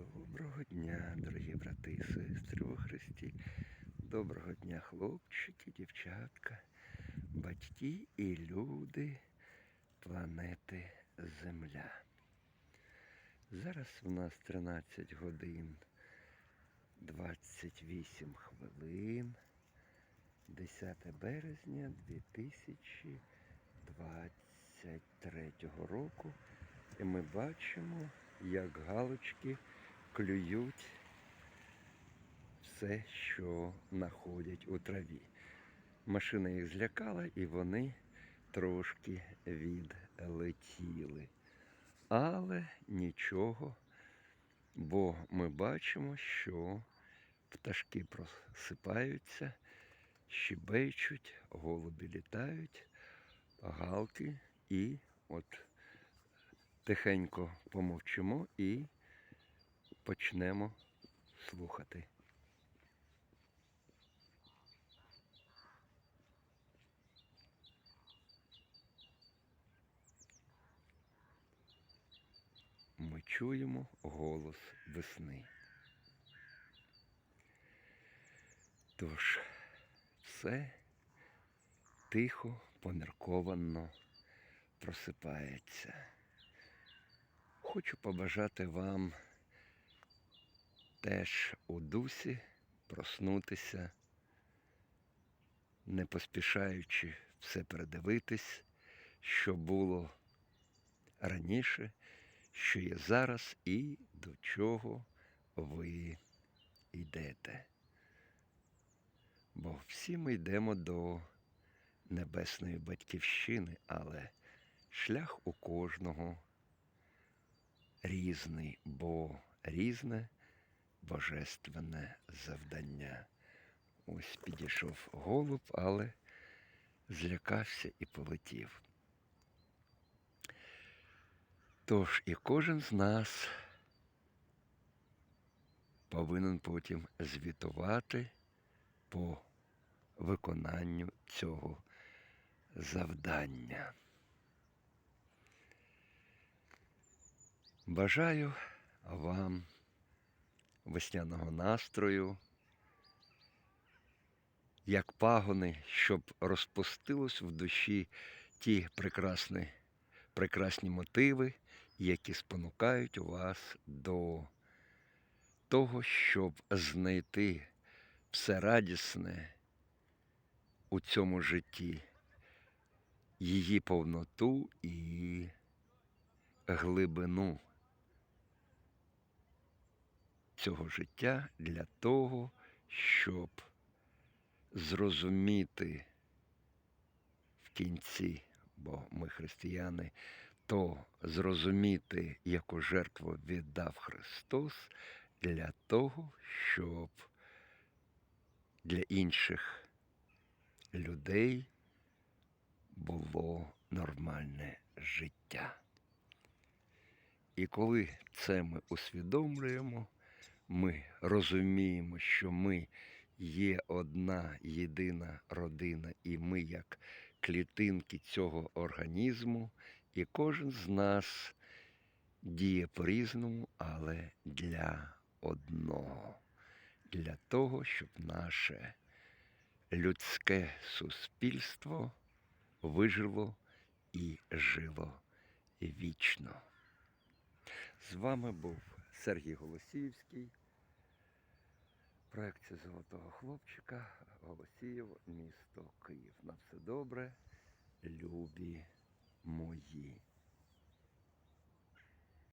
Доброго дня, дорогі брати і сестри у Христі. Доброго дня, хлопчики, дівчатка, батьки і люди планети Земля. Зараз в нас 13 годин 28 хвилин. 10 березня 2023 року. І ми бачимо, як галочки клюють все, що знаходять у траві. Машина їх злякала і вони трошки відлетіли. Але нічого, бо ми бачимо, що пташки просипаються, щебечуть, голуби літають, галки і от тихенько помовчимо і почнемо слухати. Ми чуємо голос весни. Тож, все тихо, помірковано просипається. Хочу побажати вам теж у дусі проснутися, не поспішаючи все передивитись, що було раніше, що є зараз і до чого ви йдете. Бо всі ми йдемо до небесної батьківщини, але шлях у кожного різний, бо різне божественне завдання. Ось підійшов голуб, але злякався і полетів. Тож і кожен з нас повинен потім звітувати по виконанню цього завдання. Бажаю вам весняного настрою, як пагони, щоб розпустилось в душі ті прекрасні, прекрасні мотиви, які спонукають вас до того, щоб знайти все радісне у цьому житті, її повноту і глибину цього життя для того, щоб зрозуміти в кінці, бо ми християни, то зрозуміти, яку жертву віддав Христос для того, щоб для інших людей було нормальне життя. І коли це ми усвідомлюємо, ми розуміємо, що ми є одна єдина родина, і ми як клітинки цього організму, і кожен з нас діє по-різному, але для одного, для того, щоб наше людське суспільство вижило і жило вічно. З вами був Сергій Голосіївський, проекція Золотого хлопчика, Голосіїв, місто Київ. На все добре, любі мої.